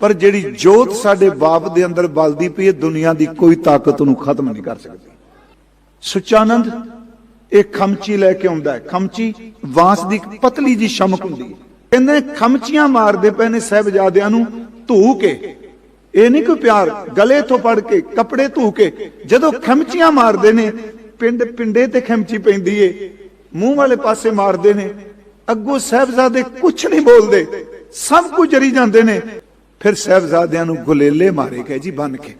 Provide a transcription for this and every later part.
ਪਰ ਜਿਹੜੀ ਜੋਤ ਸਾਡੇ ਬਾਪ ਦੇ ਅੰਦਰ ਬਲਦੀ ਪਈ ਹੈ, ਦੁਨੀਆ ਦੀ ਕੋਈ ਤਾਕਤ ਉਹਨੂੰ ਖਤਮ ਨਹੀਂ ਕਰ ਸਕਦੀ। ਸੁਚਾਨੰਦ, ਇਹ ਖਮਚੀ ਲੈ ਕੇ ਆਉਂਦਾ ਹੈ। ਖਮਚੀ ਵਾਂਸ ਦੀ ਪਤਲੀ ਜੀ ਸ਼ਮਕ ਹੁੰਦੀ ਹੈ। ਕਹਿੰਦੇ ਖਮਚੀਆਂ ਮਾਰਦੇ ਪਏ ਨੇ ਸਹਿਬਜ਼ਾਦਿਆਂ ਨੂੰ, ਧੂ ਕੇ। ਇਹ ਨਹੀਂ ਕੋਈ ਪਿਆਰ, ਗਲੇ ਤੋਂ ਫੜ ਕੇ, ਕੱਪੜੇ ਧੂ ਕੇ। ਜਦੋਂ ਖਮਚੀਆਂ ਮਾਰਦੇ ਨੇ, ਪਿੰਡ ਪਿੰਡੇ ਤੇ ਖਮਚੀ ਪੈਂਦੀ ਏ। ਮੂੰਹ ਵਾਲੇ ਪਾਸੇ ਮਾਰਦੇ ਨੇ। ਅੱਗੋਂ ਸਹਿਬਜ਼ਾਦੇ ਕੁਝ ਨਹੀਂ ਬੋਲਦੇ। ਸਭ ਕੁਝ ਜਰੀ ਜਾਂਦੇ ਨੇ। ਫਿਰ ਸਹਿਬਜ਼ਾਦਿਆਂ ਨੂੰ ਗੁਲੇਲੇ ਮਾਰੇ ਗਏ ਜੀ ਬਨ ਕੇ।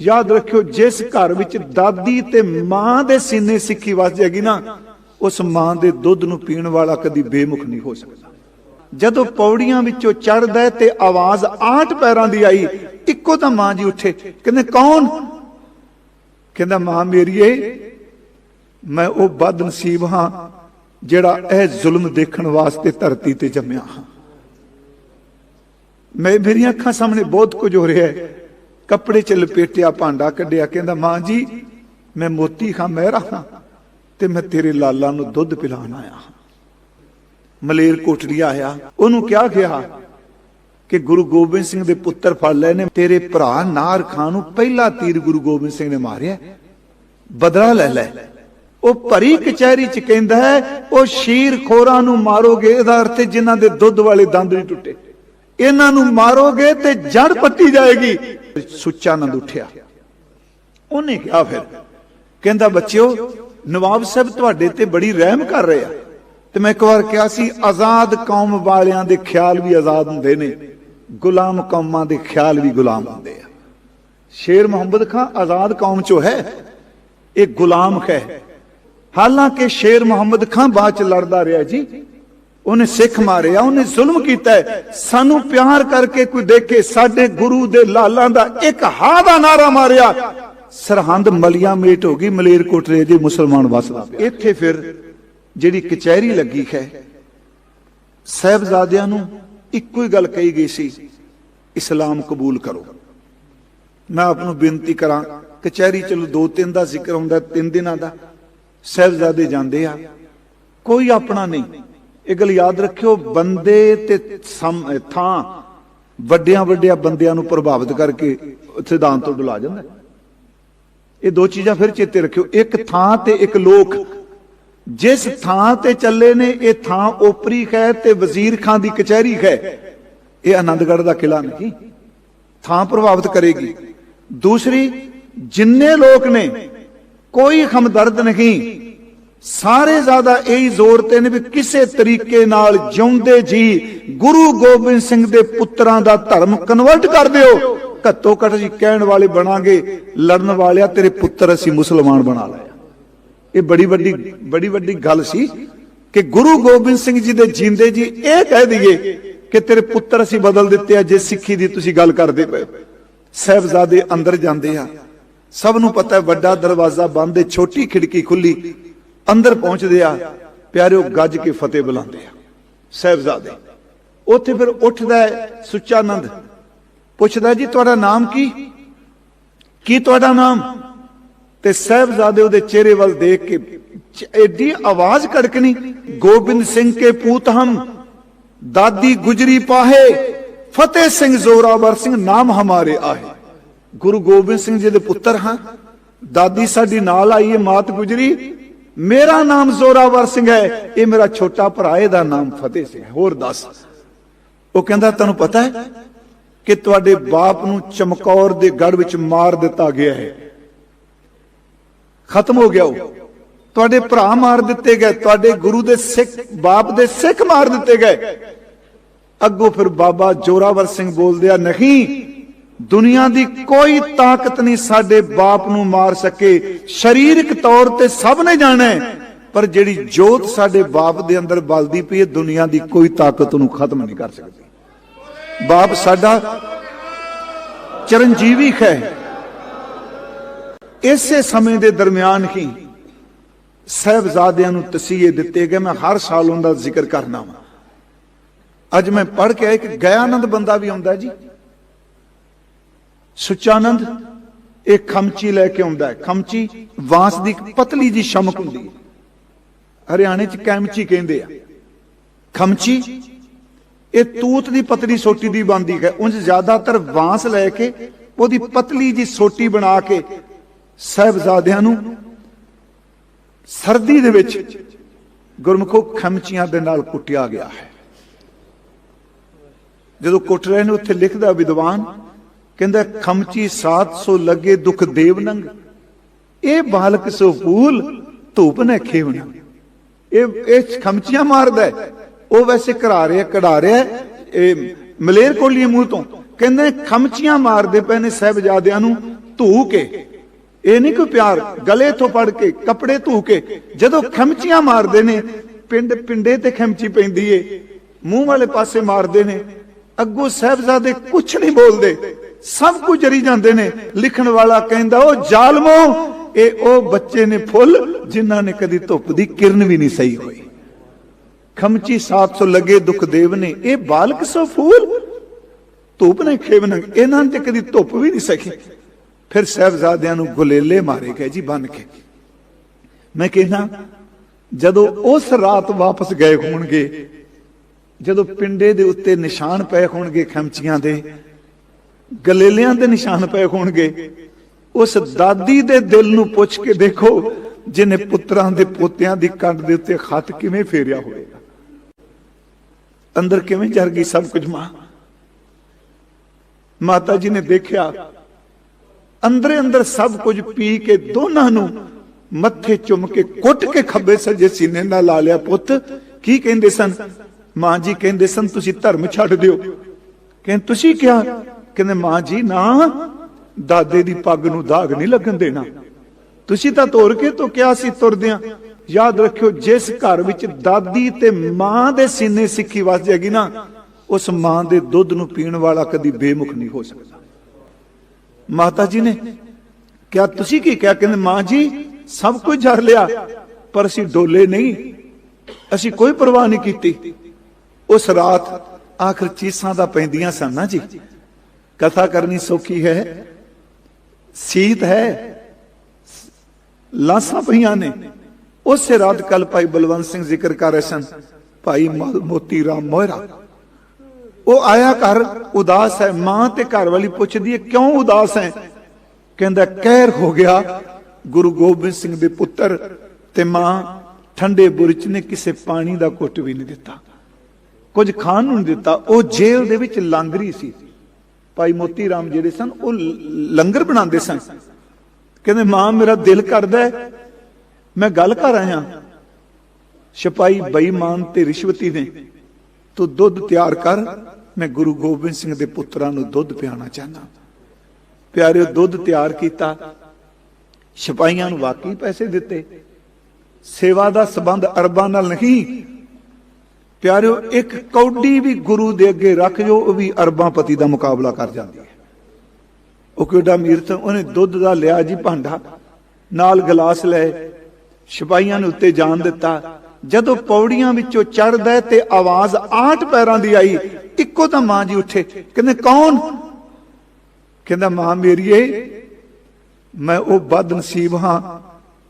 ਯਾਦ ਰੱਖਿਓ, ਜਿਸ ਘਰ ਵਿੱਚ ਦਾਦੀ ਤੇ ਮਾਂ ਦੇ ਸੀਨੇ ਸਿੱਖੀ ਵਸ ਜਾਏਗੀ ਨਾ, ਉਸ ਮਾਂ ਦੇ ਦੁੱਧ ਨੂੰ ਪੀਣ ਵਾਲਾ ਕਦੀ ਬੇਮੁਖ ਨਹੀਂ ਹੋ ਸਕਦਾ। ਜਦੋਂ ਪੌੜੀਆਂ ਵਿੱਚੋਂ ਚੜਦਾ ਤੇ ਆਵਾਜ਼ ਆਠ ਪੈਰਾਂ ਦੀ ਆਈ, ਇੱਕੋ ਤਾਂ ਮਾਂ ਜੀ ਉੱਠੇ, ਕਹਿੰਦੇ, ਕੌਣ? ਕਹਿੰਦਾ, ਮਾਂ ਮੇਰੀਏ, ਮੈਂ ਉਹ ਬਦਨਸੀਬ ਹਾਂ ਜਿਹੜਾ ਇਹ ਜ਼ੁਲਮ ਦੇਖਣ ਵਾਸਤੇ ਧਰਤੀ ਤੇ ਜੰਮਿਆ ਹਾਂ। ਮੈਂ ਮੇਰੀਆਂ ਅੱਖਾਂ ਸਾਹਮਣੇ ਬਹੁਤ ਕੁਝ ਹੋ ਰਿਹਾ ਹੈ। ਕੱਪੜੇ ਚ ਲਪੇਟਿਆ, ਭਾਂਡਾ ਕੱਢਿਆ, ਕਹਿੰਦਾ, ਮਾਂ ਜੀ, ਮੈਂ ਮੋਤੀ ਖਾਂ ਮਹਿਰਾ ਹਾਂ ਤੇ ਮੈਂ ਤੇਰੇ ਲਾਲਾਂ ਨੂੰ ਦੁੱਧ ਪਿਲਾਉਣ ਆਇਆ ਹਾਂ। ਮਲੇਰ ਕੋਟੜੀਆ ਆਇਆ, ਉਹਨੂੰ ਕਿਹਾ ਗਿਆ ਕਿ ਗੁਰੂ ਗੋਬਿੰਦ ਸਿੰਘ ਦੇ ਪੁੱਤਰ ਫੜ ਲੈ ਨੇ, ਤੇਰੇ ਭਰਾ ਨਾਰ ਖਾਨ ਨੂੰ ਪਹਿਲਾ ਤੀਰ ਗੁਰੂ ਗੋਬਿੰਦ ਸਿੰਘ ਨੇ ਮਾਰਿਆ, ਬਦਲਾ ਲੈ ਲੈ। ਉਹ ਭਰੀ ਕਚਹਿਰੀ ਚ ਕਹਿੰਦਾ ਹੈ, ਉਹ ਸ਼ੀਰ ਖੋਰਾਂ ਨੂੰ ਮਾਰੋਗੇ, ਇਹਦਾ ਅਰਥ ਹੈ ਜਿਨ੍ਹਾਂ ਦੇ ਦੁੱਧ ਵਾਲੇ ਦੰਦ ਨਹੀਂ ਟੁੱਟੇ। ਇਹਨਾਂ ਨੂੰ ਮਾਰੋਗੇ ਤੇ ਜੜ ਪੱਟੀ ਜਾਏਗੀ। ਸੁੱਚਾਨੰਦ ਉੱਠਿਆ। ਉਹਨੇ ਕਿਹਾ ਫਿਰ, ਕਹਿੰਦਾ, ਬੱਚਿਓ, ਨਵਾਬ ਸਾਹਿਬ ਤੁਹਾਡੇ ਤੇ ਬੜੀ ਰਹਿਮ ਕਰ ਰਹੇ ਆ। ਤੇ ਮੈਂ ਇੱਕ ਵਾਰ ਕਿਹਾ ਸੀ, ਆਜ਼ਾਦ ਕੌਮ ਵਾਲਿਆਂ ਦੇ ਖਿਆਲ ਵੀ ਆਜ਼ਾਦ ਹੁੰਦੇ ਨੇ, ਗੁਲਾਮ ਕੌਮਾਂ ਦੇ ਖਿਆਲ ਵੀ ਗੁਲਾਮ ਹੁੰਦੇ ਆ। ਸ਼ੇਰ ਮੁਹੰਮਦ ਖਾਨ ਆਜ਼ਾਦ ਕੌਮ ਚੋਂ ਹੈ, ਇਹ ਗੁਲਾਮ ਹੈ ਹਾਲਾਂਕਿ ਸ਼ੇਰ ਮੁਹੰਮਦ ਖਾਨ ਬਾਅਦ ਚ ਲੜਦਾ ਰਿਹਾ ਜੀ। ਉਹਨੇ ਸਿੱਖ ਮਾਰਿਆ ਉਹਨੇ ਜ਼ੁਲਮ ਕੀਤਾ ਸਾਨੂੰ ਪਿਆਰ ਕਰਕੇ ਕੋਈ ਦੇਖੇ, ਸਾਡੇ ਗੁਰੂ ਦੇ ਲਾਲਾਂ ਦਾ ਇੱਕ ਹਾ ਦਾ ਨਾਰਾ ਮਾਰਿਆ। ਸਰਹੰਦ ਮਲੀਆਂ ਮੇਟ ਹੋ ਗਈ ਮਲੇਰ ਕੋਟਰੇ ਦੇ ਮੁਸਲਮਾਨ ਵਸਦਾ ਇੱਥੇ ਫਿਰ ਜਿਹੜੀ ਕਚਹਿਰੀ ਲੱਗੀ ਹੈ, ਸਹਿਬਜ਼ਾਦਿਆਂ ਨੂੰ ਇੱਕੋ ਹੀ ਗੱਲ ਕਹੀ ਗਈ ਸੀ, ਇਸਲਾਮ ਕਬੂਲ ਕਰੋ। ਮੈਂ ਆਪ ਨੂੰ ਬੇਨਤੀ ਕਰਾਂ, ਕਚਹਿਰੀ ਚਲੋ ਦੋ ਤਿੰਨ ਦਾ ਜ਼ਿਕਰ ਹੁੰਦਾ, ਤਿੰਨ ਦਿਨਾਂ ਦਾ, ਸਹਿਬਜ਼ਾਦੇ ਜਾਂਦੇ ਆ, ਕੋਈ ਆਪਣਾ ਨਹੀਂ। ਇਹ ਗੱਲ ਯਾਦ ਰੱਖਿਓ, ਬੰਦੇ ਤੇ ਥਾਂ ਵੱਡਿਆਂ ਵੱਡਿਆਂ ਬੰਦਿਆਂ ਨੂੰ ਪ੍ਰਭਾਵਿਤ ਕਰਕੇ ਸਿਧਾਂਤ ਤੋਂ ਡੁਲਾ ਜਾਂਦਾ। ਇਹ ਦੋ ਚੀਜ਼ਾਂ ਫਿਰ ਚੇਤੇ ਰੱਖਿਓ। ਇੱਕ ਥਾਂ ਤੇ ਇੱਕ ਲੋਕ। ਜਿਸ ਥਾਂ ਤੇ ਚੱਲੇ ਨੇ, ਇਹ ਥਾਂ ਓਪਰੀ ਹੈ ਤੇ ਵਜ਼ੀਰ ਖਾਨ ਦੀ ਕਚਹਿਰੀ ਹੈ। ਇਹ ਆਨੰਦਗੜ੍ਹ ਦਾ ਕਿਲਾ ਨਹੀਂ। ਥਾਂ ਪ੍ਰਭਾਵਿਤ ਕਰੇਗੀ। ਦੂਸਰੀ, ਜਿੰਨੇ ਲੋਕ ਨੇ, ਕੋਈ ਹਮਦਰਦ ਨਹੀਂ। ਸਾਰੇ ਜ਼ਿਆਦਾ ਇਹੀ ਜ਼ੋਰ ਤੇ ਨੇ ਵੀ ਕਿਸੇ ਤਰੀਕੇ ਨਾਲ ਜਿਉਂਦੇ ਜੀ, ਗੁਰੂ ਗੋਬਿੰਦ ਸਿੰਘ ਦੇ ਪੁੱਤਰਾਂ ਦਾ ਧਰਮ ਕਨਵਰਟ ਕਰ ਦਿਓ। ਘੱਟੋ ਘੱਟ ਜੀ ਕਹਿਣ ਵਾਲੇ ਬਣਾਂਗੇ, ਲੜਨ ਵਾਲਿਆ ਤੇਰੇ ਪੁੱਤਰ ਅਸੀਂ ਮੁਸਲਮਾਨ ਬਣਾ ਲਿਆ। ਇਹ ਬੜੀ ਵੱਡੀ ਬੜੀ ਵੱਡੀ ਗੱਲ ਸੀ ਕਿ ਗੁਰੂ ਗੋਬਿੰਦ ਸਿੰਘ ਜੀ ਦੇ ਜਿੰਦੇ ਜੀ ਇਹ ਕਹਿ ਦਈਏ ਕਿ ਤੇਰੇ ਪੁੱਤਰ ਅਸੀਂ ਬਦਲ ਦਿੱਤੇ ਆ, ਜੇ ਸਿੱਖੀ ਦੀ ਤੁਸੀਂ ਗੱਲ ਕਰਦੇ ਪਏ ਸਹਿਬਜ਼ਾਦੇ ਅੰਦਰ ਜਾਂਦੇ ਆ। ਸਭ ਨੂੰ ਪਤਾ ਹੈ ਵੱਡਾ ਦਰਵਾਜ਼ਾ ਬੰਦ ਹੈ, ਛੋਟੀ ਖਿੜਕੀ ਖੁੱਲੀ। ਅੰਦਰ ਪਹੁੰਚਦੇ ਆ, ਪਿਆਰਿਓ ਗੱਜ ਕੇ ਫਤਿਹ ਬੁਲਾਉਂਦੇ ਆ। ਸਹਿਬਜ਼ਾਦੇ, ਉੱਥੇ ਫਿਰ ਉੱਠਦਾ ਹੈ ਸੁੱਚਾਨੰਦ। ਪੁੱਛਦਾ, ਜੀ, ਤੁਹਾਡਾ ਨਾਮ ਕੀ? ਕੀ ਤੁਹਾਡਾ ਨਾਮ? ਤੇ ਸਹਿਬਜ਼ਾਦੇ ਉਹਦੇ ਚਿਹਰੇ ਵੱਲ ਦੇਖ ਕੇ ਐਡੀ ਆਵਾਜ਼ ਕੜਕਣੀ, ਗੋਬਿੰਦ ਸਿੰਘ ਕੇ ਪੂਤ ਹਮ, ਦਾਦੀ ਗੁਜਰੀ ਪਾਹੇ, ਫਤਿਹ ਸਿੰਘ ਜ਼ੋਰਾਵਰ ਸਿੰਘ ਨਾਮ ਹਮਾਰੇ ਆਹੇ। ਗੁਰੂ ਗੋਬਿੰਦ ਸਿੰਘ ਜੀ ਦੇ ਪੁੱਤਰ ਹਾਂ, ਦਾਦੀ ਸਾਡੀ ਨਾਲ ਆਈ ਹੈ ਮਾਤ ਗੁਜਰੀ ਮੇਰਾ ਨਾਮ ਜ਼ੋਰਾਵਰ ਸਿੰਘ ਹੈ ਇਹ ਮੇਰਾ ਛੋਟਾ ਭਰਾ ਇਹਦਾ ਨਾਮ ਫਤਿਹ ਸਿੰਘ ਹੈ ਹੋਰ ਦੱਸ ਉਹ ਕਹਿੰਦਾ ਤੁਹਾਨੂੰ ਪਤਾ ਹੈ ਕਿ ਤੁਹਾਡੇ ਬਾਪ ਨੂੰ ਚਮਕੌਰ ਦੇ ਗੜ ਵਿੱਚ ਮਾਰ ਦਿੱਤਾ ਗਿਆ ਹੈ ਖਤਮ ਹੋ ਗਿਆ ਉਹ ਤੁਹਾਡੇ ਭਰਾ ਮਾਰ ਦਿੱਤੇ ਗਏ ਤੁਹਾਡੇ ਗੁਰੂ ਦੇ ਸਿੱਖ ਬਾਪ ਦੇ ਸਿੱਖ ਮਾਰ ਦਿੱਤੇ ਗਏ ਅੱਗੋਂ ਫਿਰ ਬਾਬਾ ਜੋਰਾਵਰ ਸਿੰਘ ਬੋਲਦੇ ਨਹੀਂ ਦੁਨੀਆ ਦੀ ਕੋਈ ਤਾਕਤ ਨਹੀਂ ਸਾਡੇ ਬਾਪ ਨੂੰ ਮਾਰ ਸਕੇ। ਸਰੀਰਕ ਤੌਰ ਤੇ ਸਭ ਨੇ ਜਾਣਾ ਪਰ ਜਿਹੜੀ ਜੋਤ ਸਾਡੇ ਬਾਪ ਦੇ ਅੰਦਰ ਬਲਦੀ ਪਈ ਹੈ, ਦੁਨੀਆ ਦੀ ਕੋਈ ਤਾਕਤ ਉਹਨੂੰ ਖਤਮ ਨਹੀਂ ਕਰ ਸਕਦੀ। ਬਾਪ ਸਾਡਾ ਚਰਨਜੀਵੀ ਹੈ। ਇਸੇ ਸਮੇਂ ਦੇ ਦਰਮਿਆਨ ਹੀ ਸਹਿਬਜ਼ਾਦਿਆਂ ਨੂੰ ਤਸੀਹੇ ਦਿੱਤੇ ਗਏ। ਮੈਂ ਹਰ ਸਾਲ ਉਹਨਾਂ ਦਾ ਜ਼ਿਕਰ ਕਰਨਾ ਵਾ। ਅੱਜ ਮੈਂ ਪੜ੍ਹ ਕੇ ਇੱਕ ਕਿ ਗਿਆਨੰਦ ਬੰਦਾ ਵੀ ਆਉਂਦਾ ਜੀ। ਸੁਚਾਨੰਦ, ਇਹ ਖਮਚੀ ਲੈ ਕੇ ਆਉਂਦਾ ਹੈ। ਖਮਚੀ ਵਾਂਸ ਦੀ ਪਤਲੀ ਜੀ ਸ਼ਮਕ ਹੁੰਦੀ ਹੈ। ਹਰਿਆਣੇ ਚ ਕੈਮਚੀ ਕਹਿੰਦੇ ਆ। ਖਮਚੀ, ਇਹ ਤੂਤ ਦੀ ਪਤਲੀ ਸੋਟੀ ਦੀ ਬਣਦੀ ਹੈ। ਉਂਝ ਜ਼ਿਆਦਾਤਰ ਵਾਂਸ ਲੈ ਕੇ ਉਹਦੀ ਪਤਲੀ ਜੀ ਸੋਟੀ ਬਣਾ ਕੇ ਸਹਿਬਜ਼ਾਦਿਆਂ ਨੂੰ ਸਰਦੀ ਦੇ ਵਿੱਚ ਗੁਰਮੁਖੋ ਖਮਚੀਆਂ ਦੇ ਨਾਲ ਕੁੱਟਿਆ ਗਿਆ ਹੈ। ਜਦੋਂ ਕੁੱਟ ਰਹੇ ਨੇ, ਉੱਥੇ ਲਿਖਦਾ ਵਿਦਵਾਨ ਕਹਿੰਦਾ, ਖਮਚੀ 700 ਲੱਗੇ ਦੁਖ ਦੇਵ ਨੰਗ। ਇਹ ਬਾਲਕ ਸੋ ਫੂਲ ਧੂਪ ਨੇ ਖੇਵਣਾ ਇਹ ਇਹ ਖਮਚੀਆਂ ਮਾਰਦਾ ਉਹ ਵੈਸੇ ਕਢਾ ਰਿਹਾ ਕਢਾ ਰਿਹਾ ਇਹ ਮਲੇਰ ਕੋਲੀ ਮੂੰਹ ਤੋਂ। ਕਹਿੰਦੇ, ਖਮਚੀਆਂ ਮਾਰਦੇ ਪਏ ਨੇ ਸਹਿਬਜ਼ਾਦਿਆਂ ਨੂੰ ਧੂ ਕੇ। ਇਹ ਨਹੀਂ ਕੋਈ ਪਿਆਰ, ਗਲੇ ਤੋਂ ਫੜ ਕੇ, ਕੱਪੜੇ ਧੂ ਕੇ। ਜਦੋਂ ਖਮਚੀਆਂ ਮਾਰਦੇ ਨੇ, ਪਿੰਡ, ਪਿੰਡੇ ਤੇ ਖਮਚੀ ਪੈਂਦੀ ਏ। ਮੂੰਹ ਵਾਲੇ ਪਾਸੇ ਮਾਰਦੇ ਨੇ। ਅੱਗੋਂ ਸਹਿਬਜ਼ਾਦੇ ਕੁਝ ਨਹੀਂ ਬੋਲਦੇ। ਸਭ ਕੁਝ ਜਰੀ ਜਾਂਦੇ ਨੇ। ਲਿਖਣ ਵਾਲਾ ਕਹਿੰਦਾ ਉਹ ਜ਼ਾਲਮੋ, ਇਹ ਉਹ ਬੱਚੇ ਨੇ ਫੁੱਲ ਜਿਨ੍ਹਾਂ ਨੇ ਕਦੀ ਧੁੱਪ ਦੀ ਕਿਰਨ ਵੀ ਨਹੀਂ ਸਹੀ ਹੋਈ। ਖਮਚੀ 700 ਲੱਗੇ, ਦੁਖ ਨੇ, ਇਹ ਬਾਲਕ ਸੋ ਫੂਲ? ਧੂਪ ਨੇ ਖੇਵਨ ਇਹਨਾਂ ਤੇ ਕਦੀ ਧੁੱਪ ਵੀ ਨਹੀਂ ਸਕੀ ਫਿਰ ਸਹਿਬਜ਼ਾਦਿਆਂ ਨੂੰ ਗੁਲੇਲੇ ਮਾਰੇ ਗਏ ਜੀ ਬਨ ਕੇ। ਮੈਂ ਕਹਿੰਦਾ, ਜਦੋਂ ਉਸ ਰਾਤ ਵਾਪਸ ਗਏ ਹੋਣਗੇ, ਜਦੋਂ ਪਿੰਡੇ ਦੇ ਉੱਤੇ ਨਿਸ਼ਾਨ ਪਏ ਹੋਣਗੇ ਖਮਚੀਆਂ ਦੇ ਗਲੇਲਿਆਂ ਦੇ ਨਿਸ਼ਾਨ ਪਏ ਹੋਣਗੇ। ਉਸ ਦਾਦੀ ਦੇ ਦਿਲ ਨੂੰ ਪੁੱਛ ਕੇ ਦੇਖੋ, ਜਿਨੇ ਪੁੱਤਰਾਂ ਦੇ ਪੋਤਿਆਂ ਦੀ ਕੰਡ ਦੇ ਉੱਤੇ ਖੱਤ ਕਿਵੇਂ ਫੇਰਿਆ ਹੋਵੇਗਾ। ਅੰਦਰ ਕਿਵੇਂ ਜਰ ਗਈ ਸਭ ਕੁਝ ਮਾਂ? ਮਾਤਾ ਜੀ ਨੇ ਦੇਖਿਆ, ਅੰਦਰੇ ਅੰਦਰ ਸਭ ਕੁਝ ਪੀ ਕੇ ਦੋਨਾਂ ਨੂੰ ਮੱਥੇ ਚੁੰਮ ਕੇ ਕੁੱਟ ਕੇ ਖੱਬੇ ਸੱਜੇ ਸੀਨੇ ਨਾਲ ਲਾ ਲਿਆ, ਪੁੱਤ, ਕੀ ਕਹਿੰਦੇ ਸਨ? ਮਾਂ ਜੀ ਕਹਿੰਦੇ ਸਨ, ਤੁਸੀਂ ਧਰਮ ਛੱਡ ਦਿਓ। ਕਹਿੰਦੇ ਤੁਸੀਂ ਕਿਹਾ ਕਹਿੰਦੇ, ਮਾਂ ਜੀ, ਨਾ। ਦਾਦੇ ਦੀ ਪੱਗ ਨੂੰ ਦਾਗ ਨਹੀਂ ਲੱਗਣ ਦੇਣਾ। ਤੁਸੀਂ ਤਾਂ ਤੋਰ ਕੇ ਤੋਂ ਕਿਹਾ ਸੀ, ਤੁਰਦਿਆਂ। ਯਾਦ ਰੱਖਿਓ, ਜਿਸ ਘਰ ਵਿੱਚ ਦਾਦੀ ਤੇ ਮਾਂ ਦੇ ਸੀਨੇ ਸਿੱਖੀ ਵਸ ਜਾਏਗੀ ਨਾ, ਉਸ ਮਾਂ ਦੇ ਦੁੱਧ ਨੂੰ ਪੀਣ ਵਾਲਾ ਕਦੀ ਬੇਮੁਖ ਨਹੀਂ ਹੋ ਸਕਦਾ। ਮਾਤਾ ਜੀ ਨੇ ਕਿਹਾ, ਤੁਸੀਂ ਕੀ ਕਿਹਾ? ਕਹਿੰਦੇ, ਮਾਂ ਜੀ, ਸਭ ਕੁਝ ਜਰ ਲਿਆ, ਪਰ ਅਸੀਂ ਡੋਲੇ ਨਹੀਂ। ਅਸੀਂ ਕੋਈ ਪਰਵਾਹ ਨਹੀਂ ਕੀਤੀ। ਉਸ ਰਾਤ ਆਖਰ ਚੀਸਾਂ ਦਾ ਪੈਂਦੀਆਂ ਸਨ ਨਾ ਜੀ। ਕਥਾ ਕਰਨੀ ਸੌਖੀ ਹੈ, ਸੀਤ ਹੈ, ਲਾਸਾਂ ਪਈਆਂ ਨੇ। ਉਸੇ ਰਾਤ ਕੱਲ ਭਾਈ ਬਲਵੰਤ ਸਿੰਘ ਜ਼ਿਕਰ ਕਰ ਰਹੇ ਸਨ, ਭਾਈ ਮੋਤੀ ਰਾਮ ਮੋਹਰਾ ਉਹ ਆਇਆ ਘਰ, ਉਦਾਸ ਹੈ, ਮਾਂ ਤੇ ਘਰ ਵਾਲੀ ਪੁੱਛਦੀ ਹੈ, ਕਿਉਂ ਉਦਾਸ ਹੈ? ਕਹਿੰਦਾ, ਕਹਿਰ ਹੋ ਗਿਆ, ਗੁਰੂ ਗੋਬਿੰਦ ਸਿੰਘ ਦੇ ਪੁੱਤਰ ਤੇ ਮਾਂ ਠੰਡੇ ਬੁਰਜ ਨੇ, ਕਿਸੇ ਪਾਣੀ ਦਾ ਘੁੱਟ ਵੀ ਨਹੀਂ ਦਿੱਤਾ। ਕੁਝ ਖਾਣ ਨੂੰ ਨਹੀਂ ਦਿੱਤਾ, ਉਹ ਜੇਲ੍ਹ ਦੇ ਵਿੱਚ ਲੰਗਰੀ ਸੀ। ਭਾਈ ਮੋਤੀ ਰਾਮ ਜਿਹੜੇ ਸਨ, ਉਹ ਲੰਗਰ ਬਣਾਉਂਦੇ ਸਨ। ਕਹਿੰਦੇ, ਮਾਂ, ਮੇਰਾ ਦਿਲ ਕਰਦਾ ਮੈਂ ਗੱਲ ਕਰ ਆਇਆ ਸਿਪਾਹੀ ਬੇਈਮਾਨ ਤੇ ਰਿਸ਼ਵਤੀ ਨੇ, ਤੂੰ ਦੁੱਧ ਤਿਆਰ ਕਰ। ਮੈਂ ਗੁਰੂ ਗੋਬਿੰਦ ਸਿੰਘ ਦੇ ਪੁੱਤਰਾਂ ਨੂੰ ਦੁੱਧ ਪਿਆਣਾ ਚਾਹਨਾ ਪਿਆਰਿਓ, ਦੁੱਧ ਤਿਆਰ ਕੀਤਾ। ਸਿਪਾਹੀਆਂ ਨੂੰ ਵਾਕਈ ਪੈਸੇ ਦਿੱਤੇ। ਸੇਵਾ ਦਾ ਸਬੰਧ ਅਰਬਾਂ ਨਾਲ ਨਹੀਂ ਪਿਆਰਿਓ, ਇੱਕ ਕੌਡੀ ਵੀ ਗੁਰੂ ਦੇ ਅੱਗੇ ਰੱਖ ਜੋ, ਉਹ ਵੀ ਅਰਬਾਂ ਪਤੀ ਦਾ ਮੁਕਾਬਲਾ ਕਰ ਜਾਂਦੀ ਹੈ। ਉਹ ਕਿਹੜਾ ਅਮੀਰ ਤਾਂ ਉਹਨੇ ਦੁੱਧ ਦਾ ਲਿਆ ਜੀ ਭਾਂਡਾ, ਨਾਲ ਗਲਾਸ ਲੈ ਸਿਪਾਹੀਆਂ ਨੇ ਉੱਤੇ ਜਾਣ ਦਿੱਤਾ। ਜਦੋਂ ਪੌੜੀਆਂ ਵਿੱਚੋਂ ਚੜਦਾ ਤੇ ਆਵਾਜ਼ ਆਠ ਪੈਰਾਂ ਦੀ ਆਈ, ਇੱਕੋ ਤਾਂ ਮਾਂ ਜੀ ਉੱਠੇ, ਕਹਿੰਦੇ, ਕੌਣ? ਕਹਿੰਦਾ, ਮਾਂ ਮੇਰੀਏ, ਮੈਂ ਉਹ ਬਦਨਸੀਬ ਹਾਂ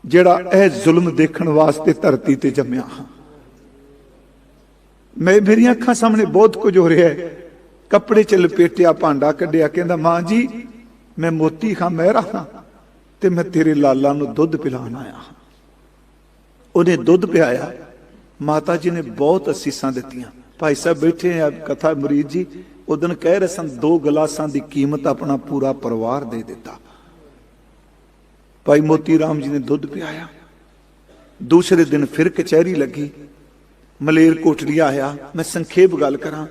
ਜਿਹੜਾ ਇਹ ਜ਼ੁਲਮ ਦੇਖਣ ਵਾਸਤੇ ਧਰਤੀ ਤੇ ਜੰਮਿਆ ਹਾਂ। ਮੈਂ ਮੇਰੀਆਂ ਅੱਖਾਂ ਸਾਹਮਣੇ ਬਹੁਤ ਕੁਝ ਹੋ ਰਿਹਾ ਹੈ। ਕੱਪੜੇ ਚ ਲਪੇਟਿਆ, ਭਾਂਡਾ ਕੱਢਿਆ, ਕਹਿੰਦਾ, ਮਾਂ ਜੀ, ਮੈਂ ਮੋਤੀ ਖਾਂ ਮਹਿਰਾ ਹਾਂ ਤੇ ਮੈਂ ਤੇਰੇ ਲਾਲਾਂ ਨੂੰ ਦੁੱਧ ਪਿਲਾਉਣ ਆਇਆ ਹਾਂ। ਉਹਨੇ ਦੁੱਧ ਪਿਆਇਆ। ਮਾਤਾ ਜੀ ਨੇ ਬਹੁਤ ਅਸੀਸਾਂ ਦਿੱਤੀਆਂ। ਭਾਈ ਸਾਹਿਬ ਬੈਠੇ ਆ, ਕਥਾ ਮਰੀਦ ਜੀ ਉਦੋਂ ਕਹਿ ਰਹੇ ਸਨ, ਦੋ ਗਲਾਸਾਂ ਦੀ ਕੀਮਤ ਆਪਣਾ ਪੂਰਾ ਪਰਿਵਾਰ ਦੇ ਦਿੱਤਾ। ਭਾਈ ਮੋਤੀ ਰਾਮ ਜੀ ਨੇ ਦੁੱਧ ਪਿਆਇਆ। ਦੂਸਰੇ ਦਿਨ ਫਿਰ ਕਚਹਿਰੀ ਲੱਗੀ। ਮਲੇਰ ਕੋਟਲੀ ਆਇਆ, ਮੈਂ ਸੰਖੇਪ ਗੱਲ ਕਰਾਂ।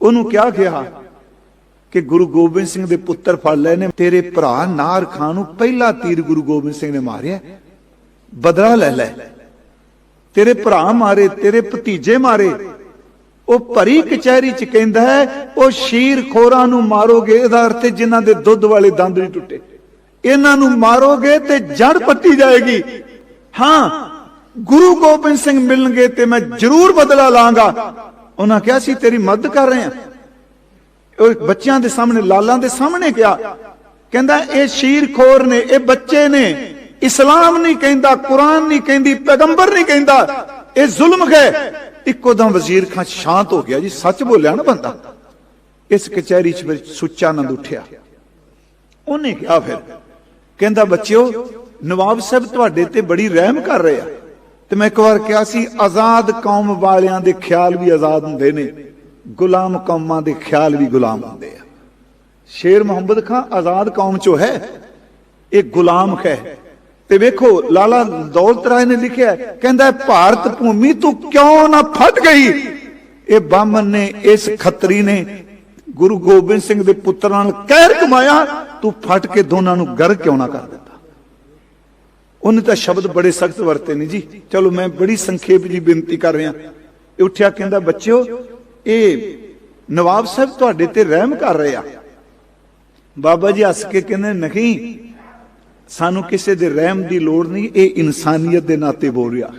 ਉਹਨੂੰ ਕਿਹਾ ਗਿਆ ਕਿ ਗੁਰੂ ਗੋਬਿੰਦ ਸਿੰਘ ਦੇ ਪੁੱਤਰ ਫੜ ਲਏ ਨੇ, ਤੇਰੇ ਭਰਾ ਨਾਰ ਖਾਨ ਨੂੰ ਪਹਿਲਾ ਤੀਰ ਗੁਰੂ ਗੋਬਿੰਦ ਸਿੰਘ ਨੇ ਮਾਰਿਆ, ਬਦਲਾ ਲੈ ਲੈ। ਤੇਰੇ ਭਰਾ ਮਾਰੇ, ਤੇਰੇ ਭਤੀਜੇ ਮਾਰੇ, ਉਹ ਭਰੀ ਕਚਹਿਰੀ ਚ ਕਹਿੰਦਾ ਹੈ, ਉਹ ਸ਼ੀਰ ਖੋਰਾਂ ਨੂੰ ਮਾਰੋਗੇ, ਇਹਦਾ ਅਰਥ ਹੈ ਜਿਨ੍ਹਾਂ ਦੇ ਦੁੱਧ ਵਾਲੇ ਦੰਦ ਨਹੀਂ ਟੁੱਟੇ। ਇਹਨਾਂ ਨੂੰ ਮਾਰੋਗੇ ਤੇ ਜੜ ਪੱਟੀ ਜਾਏਗੀ। ਹਾਂ ਗੁਰੂ ਗੋਬਿੰਦ ਸਿੰਘ ਮਿਲਣਗੇ ਤੇ ਮੈਂ ਜ਼ਰੂਰ ਬਦਲਾ ਲਾਂਗਾ। ਉਹਨਾਂ ਕਿਹਾ ਸੀ ਤੇਰੀ ਮਦਦ ਕਰ ਰਹੇ ਹਾਂ। ਉਹ ਬੱਚਿਆਂ ਦੇ ਸਾਹਮਣੇ, ਲਾਲਾਂ ਦੇ ਸਾਹਮਣੇ ਕਿਹਾ, ਕਹਿੰਦਾ, ਇਹ ਸ਼ੀਰ ਨੇ, ਇਹ ਬੱਚੇ ਨੇ। ਇਸਲਾਮ ਨਹੀਂ ਕਹਿੰਦਾ, ਕੁਰਾਨ ਨਹੀਂ ਕਹਿੰਦੀ, ਪੈਗੰਬਰ ਨਹੀਂ ਕਹਿੰਦਾ। ਇਹ ਜ਼ੁਲਮ ਹੈ। ਇੱਕੋ ਦਮ ਵਜ਼ੀਰ ਖਾਂ ਸ਼ਾਂਤ ਹੋ ਗਿਆ ਜੀ। ਸੱਚ ਬੋਲਿਆ ਨਾ ਬੰਦਾ। ਇਸ ਕਚਹਿਰੀ 'ਚ ਫਿਰ ਸੁੱਚਾ ਆਨੰਦ ਉੱਠਿਆ। ਉਹਨੇ ਕਿਹਾ ਫਿਰ, ਕਹਿੰਦਾ, ਬੱਚਿਓ, ਨਵਾਬ ਸਾਹਿਬ ਤੁਹਾਡੇ ਤੇ ਬੜੀ ਰਹਿਮ ਕਰ ਰਹੇ ਆ। ਤੇ ਮੈਂ ਇੱਕ ਵਾਰ ਕਿਹਾ ਸੀ, ਆਜ਼ਾਦ ਕੌਮ ਵਾਲਿਆਂ ਦੇ ਖਿਆਲ ਵੀ ਆਜ਼ਾਦ ਹੁੰਦੇ ਨੇ, ਗੁਲਾਮ ਕੌਮਾਂ ਦੇ ਖਿਆਲ ਵੀ ਗੁਲਾਮ ਹੁੰਦੇ ਆ। ਸ਼ੇਰ ਮੁਹੰਮਦ ਖਾਨ ਆਜ਼ਾਦ ਕੌਮ ਚੋਂ ਹੈ, ਇਹ ਗੁਲਾਮ ਹੈ। ਤੇ ਵੇਖੋ, ਲਾਲਾ ਦੌਲਤ ਰਾਏ ਨੇ ਲਿਖਿਆ ਕਹਿੰਦਾ ਭਾਰਤ ਭੂਮੀ ਤੂੰ ਕਿਉਂ ਨਾ ਫਟ ਗਈ? ਇਹ ਬਾਮਨ ਨੇ, ਇਸ ਖੱਤਰੀ ਨੇ, ਗੁਰੂ ਗੋਬਿੰਦ ਸਿੰਘ ਦੇ ਪੁੱਤਰਾਂ ਨਾਲ ਕਹਿਰ ਕਮਾਇਆ ਤੂੰ ਫਟ ਕੇ ਦੋਨਾਂ ਨੂੰ ਗਰ ਕਿਉਂ ਨਾ ਕਰ ਦਿੱਤਾ? ਉਹਨੇ ਤਾਂ ਸ਼ਬਦ ਬੜੇ ਸਖਤ ਵਰਤੇ ਨੇ ਜੀ। ਚਲੋ ਮੈਂ ਬੜੀ ਸੰਖੇਪ ਜੀ ਬੇਨਤੀ ਕਰ ਰਿਹਾ। ਇਹ ਉੱਠਿਆ ਕਹਿੰਦਾ, ਬੱਚਿਓ, ਇਹ ਨਵਾਬ ਸਾਹਿਬ ਤੁਹਾਡੇ ਤੇ ਰਹਿਮ ਕਰ ਰਹੇ ਆ। ਬਾਬਾ ਜੀ ਹੱਸ ਕੇ ਕਹਿੰਦੇ, ਨਹੀਂ, ਸਾਨੂੰ ਕਿਸੇ ਦੇ ਰਹਿਮ ਦੀ ਲੋੜ ਨਹੀਂ, ਇਹ ਇਨਸਾਨੀਅਤ ਦੇ ਨਾਤੇ ਬੋਲ ਰਿਹਾ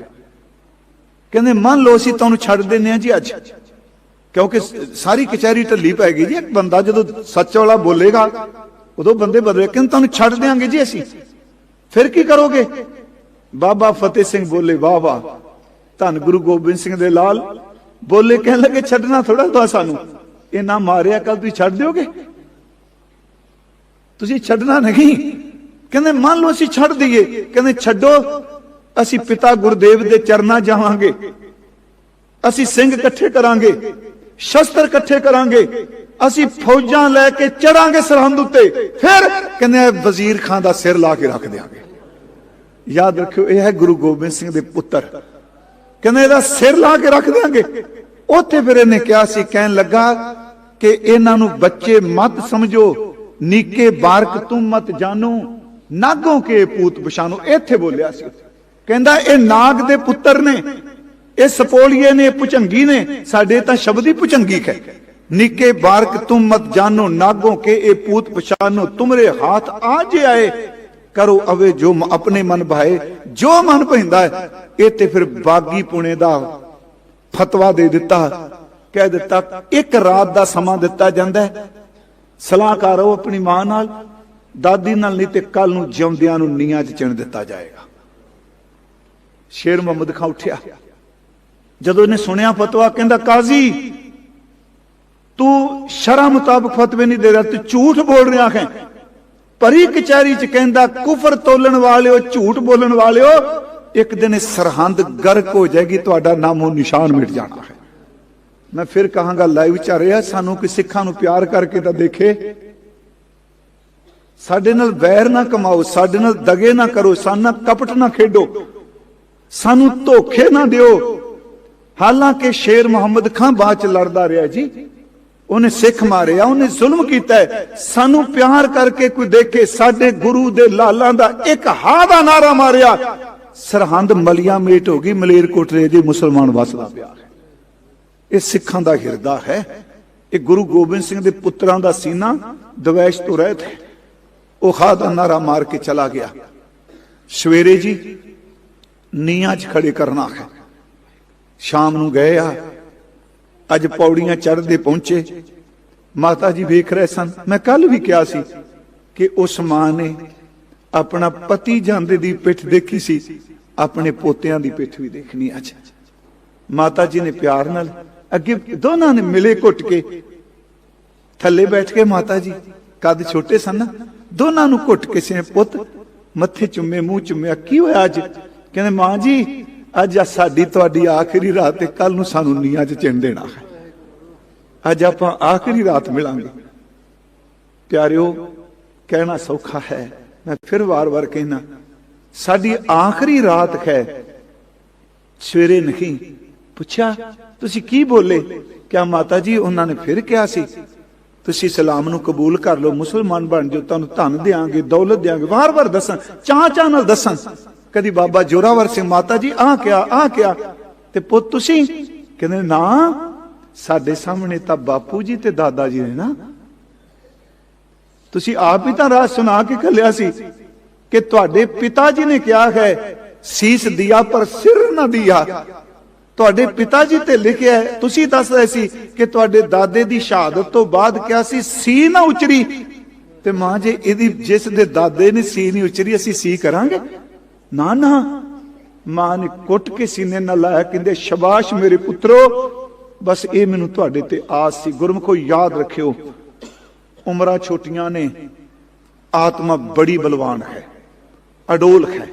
ਕਹਿੰਦੇ, ਮੰਨ ਲਓ, ਅਸੀਂ ਤੁਹਾਨੂੰ ਛੱਡ ਦਿੰਨੇ ਆ ਜੀ ਅੱਜ। ਕਿਉਂਕਿ ਸਾਰੀ ਕਚਹਿਰੀ ਢੱਲੀ ਪੈ ਗਈ ਜੀ। ਇੱਕ ਬੰਦਾ ਜਦੋਂ ਸੱਚ ਵਾਲਾ ਬੋਲੇਗਾ, ਉਦੋਂ ਬੰਦੇ ਬਦਲੇ ਕਹਿੰਦੇ, ਤੁਹਾਨੂੰ ਛੱਡ ਦਿਆਂਗੇ ਜੀ ਅਸੀਂ। ਫਿਰ ਕੀ ਕਰੋਗੇ? ਬਾਬਾ ਫਤਿਹ ਸਿੰਘ ਬੋਲੇ ਵਾਹ ਵਾਹ ਧੰਨ ਗੁਰੂ ਗੋਬਿੰਦ ਸਿੰਘ ਦੇ ਲਾਲ। ਬੋਲੇ ਕਹਿਣ ਲੱਗੇ, ਛੱਡਣਾ ਥੋੜਾ ਦੋ ਸਾਨੂੰ। ਇਹ ਨਾ ਮਾਰਿਆ ਕੱਲ ਤੁਸੀਂ ਛੱਡ ਦਿਓਗੇ? ਤੁਸੀਂ ਛੱਡਣਾ ਨਹੀਂ। ਕਹਿੰਦੇ, ਮੰਨ ਲਓ ਅਸੀਂ ਛੱਡ ਦਈਏ। ਕਹਿੰਦੇ, ਛੱਡੋ, ਅਸੀਂ ਪਿਤਾ ਗੁਰਦੇਵ ਦੇ ਚਰਨਾਂ ਜਾਵਾਂਗੇ। ਅਸੀਂ ਸਿੰਘ ਇਕੱਠੇ ਕਰਾਂਗੇ। ਸ਼ਸਤਰ ਇਕੱਠੇ ਕਰਾਂਗੇ, ਅਸੀਂ ਫੌਜਾਂ ਲੈ ਕੇ ਚੜਾਂਗੇ ਸਰਹੰਦ ਉੱਤੇ, ਫਿਰ ਕਹਿੰਦੇ ਵਜ਼ੀਰ ਖਾਨ ਦਾ ਸਿਰ ਲਾ ਕੇ ਰੱਖ ਦਿਆਂਗੇ। ਯਾਦ ਰੱਖਿਓ, ਇਹ ਹੈ ਗੁਰੂ ਗੋਬਿੰਦ ਸਿੰਘ ਦੇ ਪੁੱਤਰ। ਕਹਿੰਦੇ ਇਹਦਾ ਸਿਰ ਲਾ ਕੇ ਰੱਖ ਦਿਆਂਗੇ। ਉੱਥੇ ਫਿਰ ਇਹਨੇ ਕਿਹਾ ਸੀ, ਕਹਿਣ ਲੱਗਾ ਕਿ ਇਹਨਾਂ ਨੂੰ ਬੱਚੇ ਮਤ ਸਮਝੋ, ਨੀਕੇ ਬਾਰਕ ਤੂੰ ਮਤ ਜਾਨੋ ਨਾਗੋਂ ਕੇ ਪੂਤ ਪਛਾਨੋ ਇੱਥੇ ਬੋਲਿਆ ਸੀ। ਕਹਿੰਦਾ, ਇਹ ਨਾਗ ਦੇ ਪੁੱਤਰ ਨੇ ਇਹ ਸਪੋਲੀਏ ਨੇ ਪੁਚੰਗੀ ਨੇ, ਸਾਡੇ ਤਾਂ ਸ਼ਬਦ ਹੀ ਪੁਚੰਗੀ ਹੈ। ਨਿੱਕੇ ਬਾਰਕ ਤੁਮ ਮਤ ਜਾਨੋ ਨਾਗੋਂ ਕੇ ਇਹ ਪੂਤ ਪਛਾਨੋ, ਤੁਮਰੇ ਹਾਥ ਆ ਜੇ ਆਏ। ਕਰੋ ਅਵੇ ਜੋ ਆਪਣੇ ਮਨ ਭਾਏ ਜੋ ਮਨ ਪੈਂਦਾ ਹੈ, ਇਹ ਤੇ ਫਿਰ ਬਾਗੀ ਪੁਣੇ ਦਾ ਫਤਵਾ ਦੇ ਦਿੱਤਾ। ਕਹਿ ਦਿੱਤਾ, ਇੱਕ ਰਾਤ ਦਾ ਸਮਾਂ ਦਿੱਤਾ ਜਾਂਦਾ ਹੈ। ਸਲਾਹ ਕਰੋ ਆਪਣੀ ਮਾਂ ਨਾਲ, ਦਾਦੀ ਨਾਲ ਨਹੀਂ ਤੇ ਕੱਲ ਨੂੰ ਜਿਉਂਦਿਆਂ ਨੂੰ ਨੀਆਂ 'ਚ ਚਿਣ ਦਿੱਤਾ ਜਾਏਗਾ। ਸ਼ੇਰ ਮੁਹੰਮਦ ਖਾਂ ਉੱਠਿਆ। ਜਦੋਂ ਇਹਨੇ ਸੁਣਿਆ ਫਤਵਾ, ਕਹਿੰਦਾ, ਕਾਜ਼ੀ, ਤੂੰ ਸ਼ਰਾ ਮੁਤਾਬਕ ਫਤਵੇ ਨਹੀਂ ਦੇ ਰਿਹਾ, ਤੂੰ ਝੂਠ ਬੋਲ ਰਿਹਾ ਹੈ। ਪਰੀ ਕਚਹਿਰੀ ਚ ਕਹਿੰਦਾ, ਕੁਫਰ ਤੋਲਣ ਵਾਲਿਓ, ਝੂਠ ਬੋਲਣ ਵਾਲਿਓ, ਇੱਕ ਦਿਨ ਸਰਹੰਦ ਗਰਕ ਹੋ ਜਾਏਗੀ, ਤੁਹਾਡਾ ਨਾਮੋ ਨਿਸ਼ਾਨ ਮਿਟ ਜਾਣਾ ਹੈ। ਮੈਂ ਫਿਰ ਕਹਾਂਗਾ ਲਾਈਵ ਚ ਰਿਹਾ ਸਾਨੂੰ ਕਿ ਸਿੱਖਾਂ ਨੂੰ ਪਿਆਰ ਕਰਕੇ ਤਾਂ ਦੇਖੇ। ਸਾਡੇ ਨਾਲ ਵੈਰ ਨਾ ਕਮਾਓ, ਸਾਡੇ ਨਾਲ ਦਗੇ ਨਾ ਕਰੋ ਸਾਡੇ ਨਾਲ ਕਪਟ ਨਾ ਖੇਡੋ। ਸਾਨੂੰ ਧੋਖੇ ਨਾ ਦਿਓ। ਹਾਲਾਂਕਿ ਸ਼ੇਰ ਮੁਹੰਮਦ ਖਾਨ ਬਾਅਦ ਚ ਲੜਦਾ ਰਿਹਾ ਜੀ। ਉਹਨੇ ਸਿੱਖ ਮਾਰਿਆ, ਉਹਨੇ ਜ਼ੁਲਮ ਕੀਤਾ ਸਾਨੂੰ ਪਿਆਰ ਕਰਕੇ ਕੋਈ ਦੇਖੇ, ਸਾਡੇ ਗੁਰੂ ਦੇ ਲਾਲਾਂ ਦਾ ਇੱਕ ਹਾ ਦਾ ਨਾਰਾ ਮਾਰਿਆ। ਸਰਹੰਦ ਮਲੀਆਂ ਮੇਟ ਹੋ ਗਈ ਮਲੇਰ ਕੋਟਰੇ ਦੇ ਮੁਸਲਮਾਨ ਵਸਦਾ ਪਿਆ। ਇਹ ਸਿੱਖਾਂ ਦਾ ਹਿਰਦਾ ਹੈ। ਇਹ ਗੁਰੂ ਗੋਬਿੰਦ ਸਿੰਘ ਦੇ ਪੁੱਤਰਾਂ ਦਾ ਸੀਨਾ, ਦਵੈਸ਼ ਤੋਂ ਰਹਿਤ ਹੈ। ਉਹ ਹਾ ਦਾ ਨਾਰਾ ਮਾਰ ਕੇ ਚਲਾ ਗਿਆ। ਸਵੇਰੇ ਜੀ ਨੀਆਂ 'ਚ ਖੜੇ ਕਰਨਾ ਹੈ। ਸ਼ਾਮ ਨੂੰ ਗਏ ਆ। ਅੱਜ ਪੌੜੀਆਂ ਚੜ੍ਹਦੇ ਪਹੁੰਚੇ। ਮਾਤਾ ਜੀ ਵੇਖ ਰਹੇ ਸਨ। ਮੈਂ ਕੱਲ ਵੀ ਕਿਹਾ ਸੀ ਕਿ ਉਸ ਮਾਂ ਨੇ ਆਪਣਾ ਪਤੀ ਜਾਂਦੇ ਦੀ ਪਿੱਠ ਦੇਖੀ ਸੀ। ਆਪਣੇ ਪੋਤਿਆਂ ਦੀ ਪਿੱਠ ਵੀ ਦੇਖਣੀ ਅੱਜ ਮਾਤਾ ਜੀ ਨੇ ਪਿਆਰ ਨਾਲ ਅੱਗੇ ਦੋਨਾਂ ਨੇ ਮਿਲੇ ਘੁੱਟ ਕੇ। ਥੱਲੇ ਬੈਠ ਕੇ ਮਾਤਾ ਜੀ ਕੱਦ ਛੋਟੇ ਸਨ। ਨਾ ਦੋਨਾਂ ਨੂੰ ਘੁੱਟ ਕੇ ਸੇ ਪੁੱਤ ਮੱਥੇ ਚੁੰਮੇ ਮੂੰਹ ਚੁੰਮਿਆ, ਕੀ ਹੋਇਆ ਅੱਜ? ਕਹਿੰਦੇ, ਮਾਂ ਜੀ ਅੱਜ ਆ ਸਾਡੀ ਤੁਹਾਡੀ ਆਖਰੀ ਰਾਤ ਤੇ ਕੱਲ ਨੂੰ ਸਾਨੂੰ ਨੀਆਂ 'ਚ ਚਿਣ ਦੇਣਾ ਹੈ। ਅੱਜ ਆਪਾਂ ਆਖਰੀ ਰਾਤ ਮਿਲਾਂਗੇ। ਪਿਆਰਿਓ, ਕਹਿਣਾ ਸੌਖਾ ਹੈ, ਮੈਂ ਫਿਰ ਵਾਰ-ਵਾਰ ਕਹਿਣਾ ਸਾਡੀ ਆਖਰੀ ਰਾਤ ਹੈ। ਸਵੇਰੇ ਨਹੀਂ, ਪੁੱਛਿਆ, ਤੁਸੀਂ ਕੀ ਬੋਲੇ? ਕਿਆ ਮਾਤਾ ਜੀ, ਉਹਨਾਂ ਨੇ ਫਿਰ ਕਿਹਾ ਸੀ, ਤੁਸੀਂ ਸਲਾਮ ਨੂੰ ਕਬੂਲ ਕਰ ਲਓ, ਮੁਸਲਮਾਨ ਬਣ ਜਾਓ, ਤੁਹਾਨੂੰ ਧਨ ਦੇਾਂਗੇ ਦੌਲਤ ਦੇਾਂਗੇ ਵਾਰ-ਵਾਰ ਦੱਸਾਂ ਚਾਹ ਚਾਹ ਨਾਲ ਦੱਸਾਂ। ਕਦੀ ਬਾਬਾ ਜੋਰਾਵਰ ਸਿੰਘ ਮਾਤਾ ਜੀ, ਆਹ ਕਿਆ ਆਹ ਕਿਆ ਤੇ ਪੁੱਤ ਤੁਸੀਂ ਕਹਿੰਦੇ, ਨਾ, ਸਾਡੇ ਸਾਹਮਣੇ ਤਾਂ ਬਾਪੂ ਜੀ ਤੇ ਦਾਦਾ ਜੀ ਨੇ ਨਾ। ਤੁਸੀਂ ਆਪ ਹੀ ਤਾਂ ਰਾਜ ਸੁਣਾ ਕੇ ਕੱਲਿਆ ਸੀ ਕਿ ਤੁਹਾਡੇ ਪਿਤਾ ਜੀ ਨੇ ਕਿਹਾ ਹੈ, ਸੀਸ ਦਿਆ ਪਰ ਸਿਰ ਨਾ ਦਿਆ। ਤੁਹਾਡੇ ਪਿਤਾ ਜੀ ਤੇ ਲਿਖਿਆ ਹੈ, ਤੁਸੀਂ ਦੱਸ ਰਹੇ ਸੀ ਕਿ ਤੁਹਾਡੇ ਦਾਦੇ ਦੀ ਸ਼ਹਾਦਤ ਤੋਂ ਬਾਅਦ ਕਿਹਾ ਸੀ ਸੀ ਨਾ ਉਚਰੀ। ਤੇ ਮਾਂ ਜੇ, ਇਹਦੀ ਜਿਸ ਦੇ ਦਾਦੇ ਨੇ ਸੀ ਨਹੀਂ ਉਚਰੀ, ਅਸੀਂ ਸੀ ਕਰਾਂਗੇ? ਨਾ ਨਾ ਮਾਂ ਨੇ ਕੁੱਟ ਕੇ ਸੀਨੇ ਨਾਲ ਲਾਇਆ, ਕਹਿੰਦੇ, ਸ਼ਬਾਸ਼ ਮੇਰੇ ਪੁੱਤਰੋ, ਬਸ ਇਹ ਮੈਨੂੰ ਤੁਹਾਡੇ ਤੇ ਆਸ ਸੀ, ਗੁਰਮਖੋ ਯਾਦ ਰੱਖਿਓ, ਉਮਰਾਂ ਛੋਟੀਆਂ ਨੇ, ਆਤਮਾ ਬੜੀ ਬਲਵਾਨ ਹੈ ਅਡੋਲ ਹੈ।